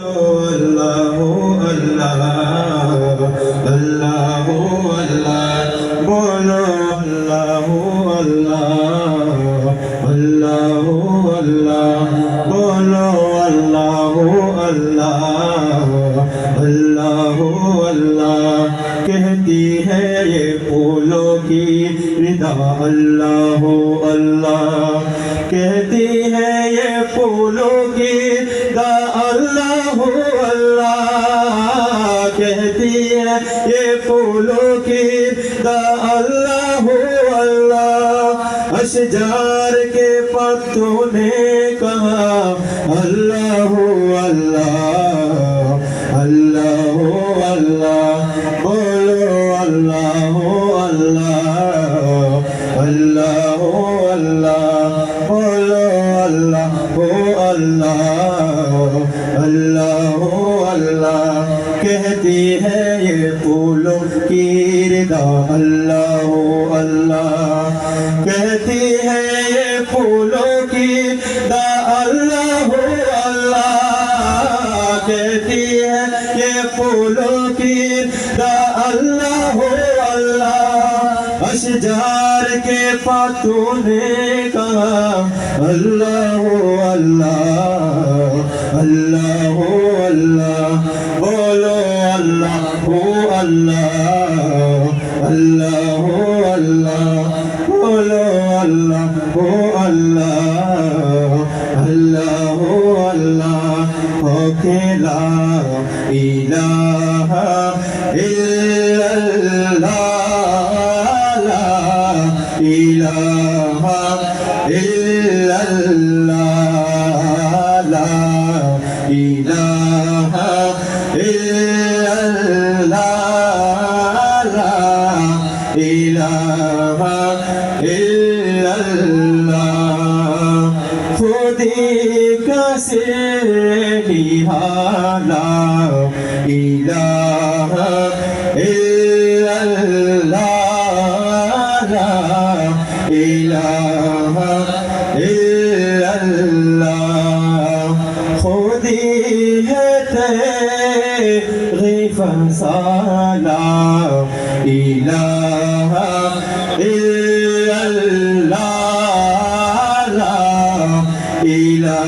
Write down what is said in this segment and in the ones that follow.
আল্লাহ আল্লাহ আল্লাহ আল্লাহ বলো আল্লাহ আল্লাহ আল্লাহ আল্লাহ বলো আল্লাহ আল্লাহ अल्लाह अल्लाह कहती है ये फूलों की रिदा अल्लाह अल्लाह یہ پھولوں کی دا اللہ اللہ، اشجار کے پتوں نے کہا، اللہ ہو اللہ اللہ ہو اللہ، بولو اللہ ہو اللہ اللہ پھولوں کی ردا اللہ ہو اللہ۔ کہتی ہے یہ پھولوں کی دا اللہ ہو اللہ۔ کہتی ہے یہ پھولوں کی دا اللہ ہو اللہ۔ اشجار کے پاتوں نے کہا، اللہ ہو اللہ۔ اللہ ہو اللہ۔ আল্লাহ আল্লাহ হো আল্লাহ বলো আল্লাহ হো আল্লাহ আল্লাহ হো আল্লাহ অকেলা ইলাহা ইল্লাল্লাহ ইলাহা ইল্লাল্লাহ إله إلا الله خديك سيها لا إله إلا الله لا إله إلا الله خذي غفا صلاة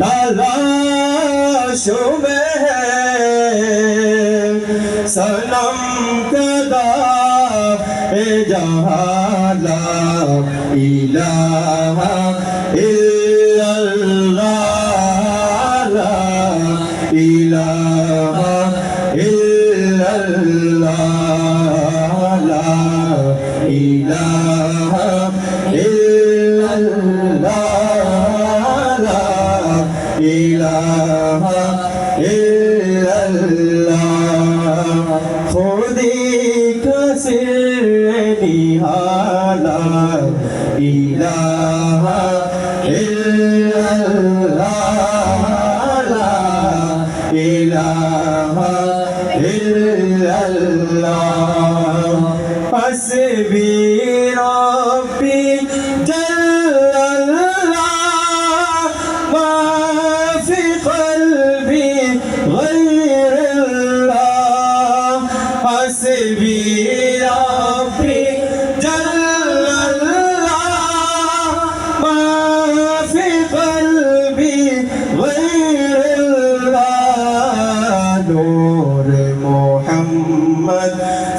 तलाशों में है सनम कदा ए जहाला इलाहा इल्लल्लाह ला इलाहा इल्लल्लाह ला इलाहा إله إلا الله حسبي